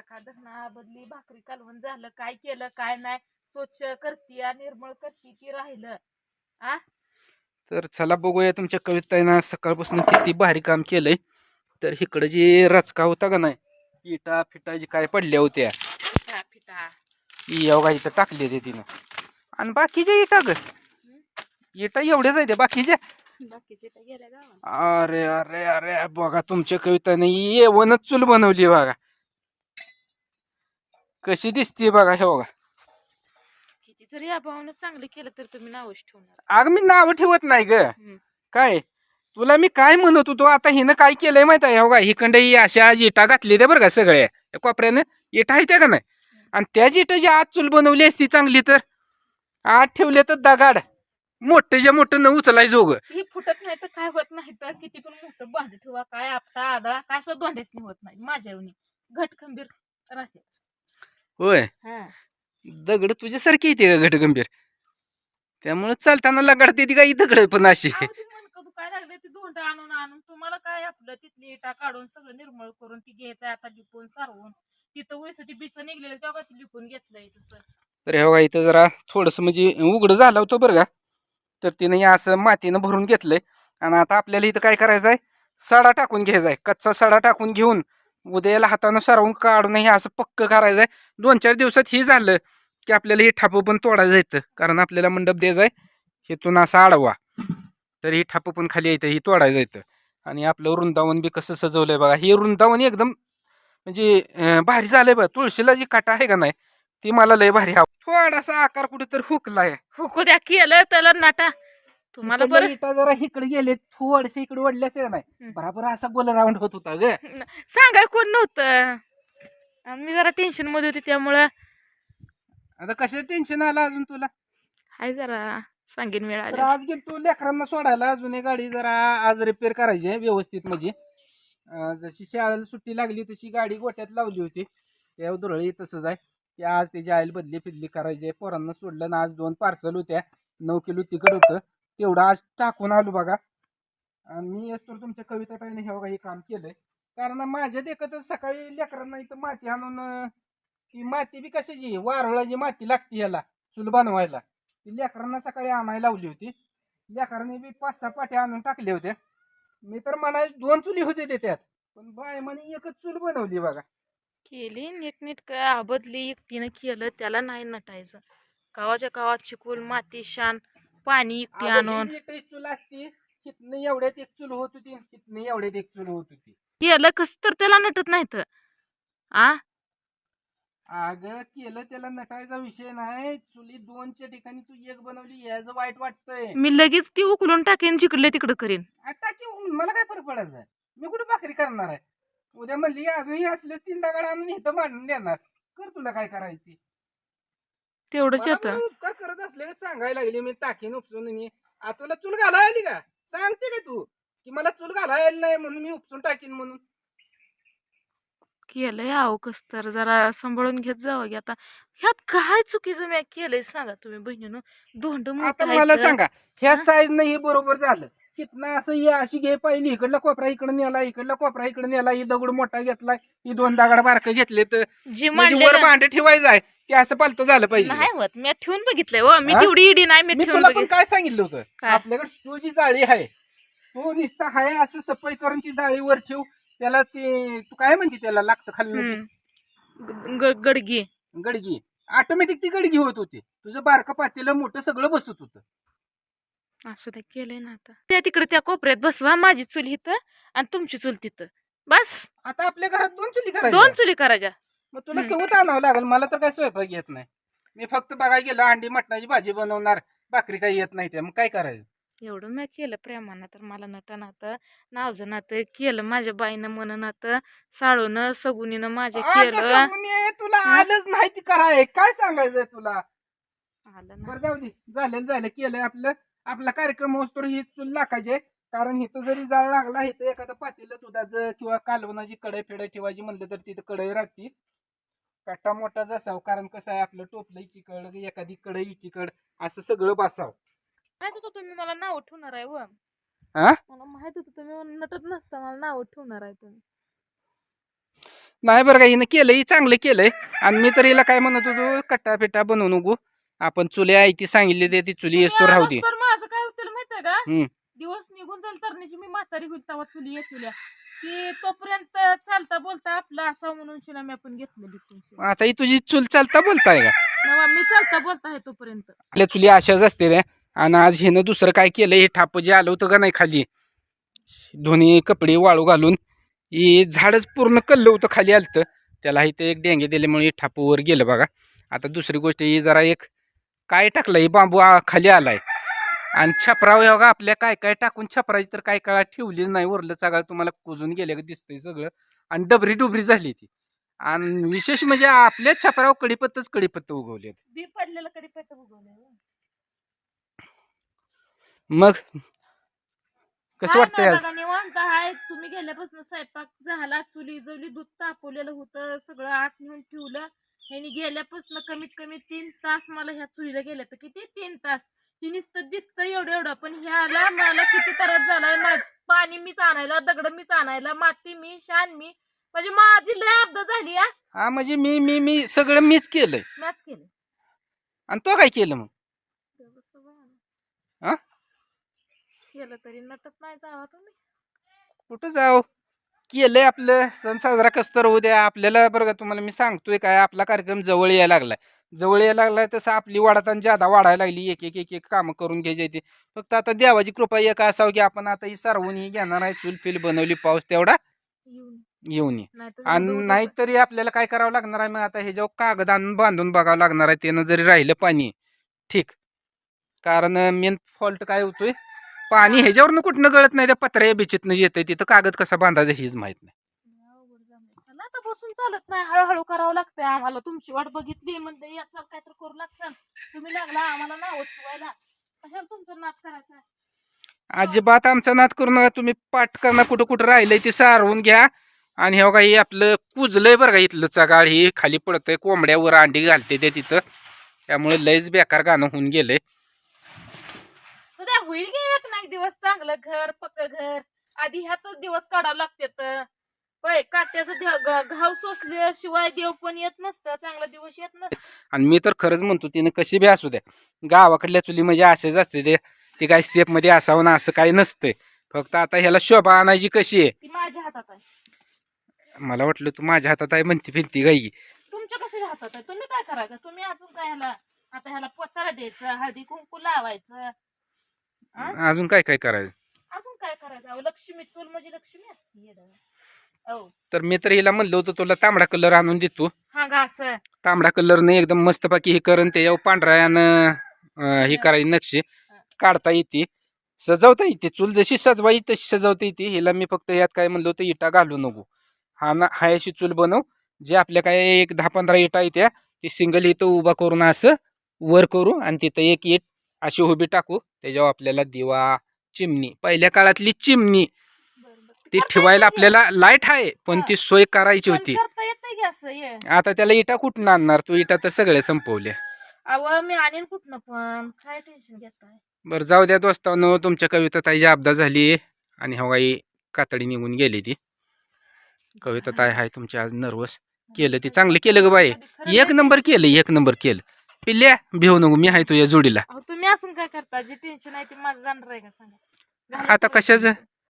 सकाळ दहना बदली भाकरी कालवण झालं काय केलं काय नाही स्वच्छ करती निर्मळ करती ती राहिलं. आ? तर चला बघूया तुमच्या कविताईनं सकाळपासून किती भारी काम केलंय. तर इकडं जी रचका होता का नाही इटा फिटा जी काय पडल्या होत्या. फिटा योगा इथं टाकली होती तिनं. आणि बाकीच्या इटा ग. इटा एवढ्याच आहेत बाकीच्या? बाकीचे तर गेल्या गावात. अरे अरे अरे बघा तुमच्या कविताने येवणच चूल बनवली बघा. कशी दिसते बघा हे बघा. किती जरी या भावानं चांगलं केलं तर तुम्ही नावच ठेवणार. अग मी नाव ठेवत नाही ग. हम्म. काय? तुला मी काय म्हणत होतो? आता हिनं काय केलंय माहीत आहे? हो का हिकडे ही अशा जिटा घातली त्या बरं का सगळ्या या कोपऱ्यानं. इटा आहे त्या का नाही? आणि त्या जिटाची आत चूल बनवली असती चांगली तर? आत ठेवले तर दगाड. मोठं मोठं न उचलाय जोग. ही फुटत नाही तर काय होत नाही? तर किती पण मोठं भांड ठेवा. काय आपटा आदळा काय सुद्धा धोंडेच होत नाही. माझ्या येऊन घट खंबीर राहते. होय. हा. दगड तुझ्यासारखी येते का घटगंभीर त्यामुळे चालताना लगाडते ती काही दगड पण अशी. दुखायला लागले ते धोंड आणून आणून तुम्हाला काय आपलं तिथली इटा काढून सगळं निर्मळ करून ती घ्यायचं आता लिपून सारवून. तिथं निघलेलं तेव्हा ती लिपून घेतलंय तसं. तर हे बघा इथं जरा थोडंसं म्हणजे उघडं झालं होतं बरं का? तर तिनं असं मातीनं भरून घेतलंय. आणि आता आपल्याला इथं काय करायचं आहे सडा टाकून घ्यायचा आहे कच्चा सडा टाकून घेऊन उद्याला हातानं सारवून काढून हे असं पक्क करायचं आहे दोन चार दिवसात हे झालं की आपल्याला हे ठापं पण तोडायचं येतं कारण आपल्याला मंडप द्यायचा आहे हेतून असा आडवा. तर हे ठापं पण खाली येतं ही तोडायचं येतं आणि आपलं वृंदावन बी कसं सजवलंय बघा. हे वृंदावन एकदम म्हणजे भारी भारी झालंय बघा. तुळशीला जी काटा आहे का नाही ती मला लय भारी हवं थोडासा आकार कुठेतरी हुकलाय. हुकू द्या केलं त्याला नाटा. तुम्हाला बरं जरा इकडे गेले थोडेसे इकडे वडले असेल नाही. हम्म. बराबर असा गोल राऊंड होत होता ग. सांगाय कोण नव्हतं. आणि मी जरा टेन्शनमध्ये होते त्यामुळं. आता कशा टेन्शन आलं अजून तुला? हाय जरा सांगेन तर मिळालं आज गेल तू लेकरांना सोडायला. अजून एक गाडी जरा आज रिपेअर करायची आहे व्यवस्थित म्हणजे. अं, जशी शाळेला सुट्टी लागली तशी गाडी गोट्यात लावली होती. त्या दुरळी तसंच आहे. की आज त्याची आईल बदली फिदली करायची आहे. पोरांना सोडलं ना आज दोन पार्सल होत्या. नऊ किलो तिकड होतं. तेवढं आज टाकून आलो बघा. आणि मी असतो तुमच्या कविता ताईने हे बघा हे काम केलंय. कारण माझ्या देखतच सकाळी लेकरांना इथं माती आणून ती माती बी कशाची? वारळाची माती लागते याला चूल बनवायला. ती लेकरांना सकाळी आणायला लावली होती. लेकरांनी बी पाच सहा पाट्या आणून टाकल्या होत्या. मी तर मला दोन चुली होते ते त्यात. पण बाय म्हणे एकच चूल बनवली बघा. केली नीटनीट आबदली एकटीनं केलं त्याला नाही नटायचं. गावाच्या गावात चिकूल माती शान पाणी एकटी आणून चूल असती तिथनं एवढ्यात एक चूल होत होती तिथनं एवढ्यात एक चूल होत होती. केलं कस तर त्याला नटत नाही तर आ? अगं केलं त्याला नटायचा विषय नाही. चुली दोनच्या ठिकाणी तू एक बनवली याचं वाईट वाटतंय. मी लगेच ती उकलून टाकेन जिकडले तिकडं करीन. आता की मला काय फरक पडायचा? मी कुठे भाकरी करणार आहे? उद्या म्हणली अजूनही असले तीन दगड आणून इथं मांडून देणार. कर तुला काय करायची तेवढंच येतं. उपकार करत असले सांगायला लागली मी टाकीन उपसून आणि आ, तुला चूल घालायला आली का? सांगते का तू? की मला चूल घालायला आली नाही म्हणून मी उपसून टाकीन म्हणून. केलंय आहो कस तर जरा सांभाळून घेत जावं की आता. ह्यात काय चुकीचं मी केलंय सांगा तुम्ही बहिणीनं. धोंड आता मला. सांगा ह्या? साईज हे बरोबर झालं. तिथनं असं ही अशी घे पाहिली इकडला कोपरा इकडे नेला इकडला कोपरा इकडे नेला ही दगड मोठा घेतलाय ही दोन दगड बारकं घेतले तर जी म्हणजे वर भांडे ठेवायचं आहे. ते असं पालतं झालं पाहिजे. नाही होत. मी ठेवून बघितलंय हो. मी हा? तेवढी इडी नाही मी मी ठेवून तुला पण बघितलं काय सांगितलं होतं? काय? आपल्याकडे स्टोची जाळी आहे. तो निसता आहे असं सफाई करून ती जाळी वर ठेव. त्याला ते तू काय म्हणते त्याला? लागतं खाली हम्म. ग- ग- गडगी. गडगी. ऑटोमॅटिक ती गडगी होत होती. तुझं बारकं पातेलं मोठं सगळं बसत होतं. असं ते केलंय ना आता. त्या तिकडे त्या कोपऱ्यात बसवा. माझी चूल इथं आणि तुमची चूल तिथं. बस. आता आपल्या घरात दोन चुली दोन करायच्या चुली करायच्या. मग तुला. सवत आणावं लागेल. मला तर काय स्वयंपाक येत नाही. मी फक्त बघायला गेलो अंडी मटणाची भाजी बनवणार. भाकरी काही येत नाही ते मग काय करायचं? एवढं मी केलं प्रेमानं तर मला नटन आता नावजं नातं केलं. माझ्या बाईनं म्हणून आता साळून सगुनीनं माझ्या केलं. सगुनी, तुला? आलंच नाही ती कराय काय सांगायचंय तुला? आलं बरं जाऊ दे. झालं झालं. केलंय आपलं. आपला कार्यक्रम होतो ही चूल लाखायचे कारण इथं जरी जाळ लागला इथं एखादं पातेलं दुधाचं किंवा कालवणाची कढई फेडाई ठेवायची म्हणलं तर तिथं कढई राहते. कट्टा मोठाच असावं कारण कसं आहे आपलं टोपलं इकीकड एखादी कढई इकीकड असं सगळं बसावं. माहीत होतं तुम्ही मला नाव ठेवणार आहे व. हा? मला माहीत होतं तुम्ही नटत नसता मला नाव ठेवणार आहे तुम्ही. नाही बरं का हिनं केलंय चांगलं केलंय. आणि मी तर हिला काय म्हणत होतो कट्टा पिट्टा बनवू नको. आपण चुली आहे ती सांगितली ते ती चुली येस तो राहू दे. तर माझं काय होतं माहितीये का? हम्म. दिवस निघून जाईल तरण्याची मी म्हातारी होईल तेव्हा चुली येतील की तोपर्यंत चालता बोलता आपलं असा म्हणून शिना मी आपण घेतलेली तुमची आता ही तुझी चूल चालता बोलताय का? नवा मी चालता बोलता आहे तोपर्यंत. आपल्या चुली अशाच असते रे. आणि आज हिनं दुसरं काय केलं? हे ठाप जे आलं होतं का नाही खाली? दोन्ही कपडे वाळू घालून ही झाडच पूर्ण कल्लं होतं खाली आलतं. त्याला इथे एक डेंगे दिल्यामुळे हे ठाप वर गेलं बघा. आता दुसरी गोष्ट ही जरा एक काय टाकलं? ही बांबू आ- खाली आलाय. आणि छपराव बघा आपल्या काय काय टाकून छपराची तर काय काळात ठेवलीच नाही उरलं सगळं तुम्हाला कुजून गेलं दिसतंय सगळं. आणि डबरी डुबरी झाली ती. आणि विशेष म्हणजे आपल्या छपराव कडीपत्तच कडीपत्त उगवले बी पडलेलं उगवलंय मग? कसं वाटतंय आज? निवांत आहे तुम्ही गेल्यापासून स्वयंपाक झाला चुली जवली दूध तापवलेलं होतं सगळं आत नेऊन ठेवलं. ह्यानी गेल्यापासून कमीत कमी तीन तास मला ह्या चुलीला गेल्या तर किती? तीन तास. ही नुसतं दिसतं एवढं एवढं. पण ह्याला मला किती त्रास झालाय पाणी मीच आणायला दगड मीच आणायला माती मी शान मी. म्हणजे माझी लय अब्द झाली हा. म्हणजे मी मी मी सगळं मीच केलंय. मॅच केलं आणि तो काय केलं मग? हा? केलं तरी नटत नाही जावा तुम्ही. कुठं जाऊ केलंय आपलं सण साजरा कस तर होऊ द्या. आपल्याला बरं का तुम्हाला मी सांगतोय काय आपला कार्यक्रम जवळ यायला लागलाय. जवळ यायला लागलाय तसं आपली वाढताना ज्यादा वाढायला लागली. एक एक एक एक कामं करून घ्यायची ते. फक्त आता देवाची कृपा एक असावं की आपण आता ही सारवून ही घेणार आहे. चूल फिल बनवली पाऊस तेवढा येऊन. ये. नाही आणि नाहीतरी आपल्याला काय करावं लागणार आहे मग आता हे जेव्हा कागद आणून बांधून बघावं लागणार आहे त्यानं जरी राहिलं पाणी ठीक. कारण मेन फॉल्ट काय होतोय पाणी ह्याच्यावरनं कुठनं गळत नाही त्या पत्र्या बिचीतनं येतंय तिथं कागद कसा बांधायचा हेच माहीत नाही. चला आता बसून चालत नाही हळूहळू करावं लागतंय आम्हाला. तुमची वाट बघितली म्हणते या चल काय तर करू लागतं. तुम्ही लागला आम्हाला नाव ठेवायला. कशाला तुमचं नाच करायचं आहे? अजिबात आमचा नाद करू नका तुम्ही पाठ करणं कुठं कुठं राहिलंय ते सारवून घ्या. आणि हे काही आपलं कुजलंय बरं का इथलं चगाळ ही खाली पडतंय कोंबड्यावर अंडी घालते ते तिथं. त्यामुळे लयच बेकार गाणं होऊन गेलंय. सध्या होईल की एक ना एक दिवस चांगलं घर पक्क घर. आधी ह्यातच दिवस काढावं लागतात होय काट्याचं घाव सोसल्याशिवाय देव पण येत नसतं चांगला दिवस येत नसतं. आणि मी तर खरंच म्हणतो तिने कशी बी असू द्या. गावाकडल्या चुली म्हणजे असेच असते ते. ती काय स्टेपमध्ये असावं ना असं काही नसतंय. फक्त आता ह्याला शोभा आणायची कशी आहे? ती माझ्या हातात आहे. मला वाटलं तू माझ्या हातात आहे म्हणती फिरती गाई. तुमच्या कशाच्या हातात आहे? तुम्ही काय करायचं? तुम्ही अजून काय ह्याला आता ह्याला पोतारा द्यायचं हळदी कुंकू लावायचं हा? अजून काय काय करायचं? अजून काय करायचं? अहो, लक्ष्मी चूल म्हणजे लक्ष्मी असते येडं. तर मी तर हिला म्हणलं होतं तुला तांबडा कलर आणून देतो हा घास तांबडा कलरने एकदम मस्तपैकी हे करून त्याच्यावर पांढऱ्यानं अं, हे करायची नक्षी. काढता येते. सजवता येते. चूल जशी सजवायची तशी सजवता येते. हिला मी फक्त यात काय म्हणलं होतं इटा घालू नको. हा ना हा अशी चूल बनव जे आपल्या काय एक दहा पंधरा इटा येत्या ती सिंगल इथं उभा करून असं वर करू आणि तिथं एक इट अशी उभी टाकू त्याच्यावर आपल्याला दिवा चिमणी पहिल्या काळातली चिमणी ती ठेवायला आपल्याला लाइट आहे पण ती सोय करायची होती. आता त्याला इटा कुठून आणणार? तू इटा तर सगळे संपवल्या अव मी आणीन कुठनं पण? काय टेन्शन घेताय? बरं जाऊ द्या दोस्तांनो तुमच्या कविता ताईची आपदा झाली आणि हवाई कातडी निघून गेली ती. कविता ताई हाय तुमची आज नर्वस. केलं ती चांगलं केलं ग बाई. एक नंबर केलं एक नंबर केलं. पिल्ल्या भिवू नको मी आहे तुझ्या जोडीला. अहो, तुम्ही असून काय करता? जे टेन्शन आहे ते माझं जाणार आहे का सांगा? आता कशाचं?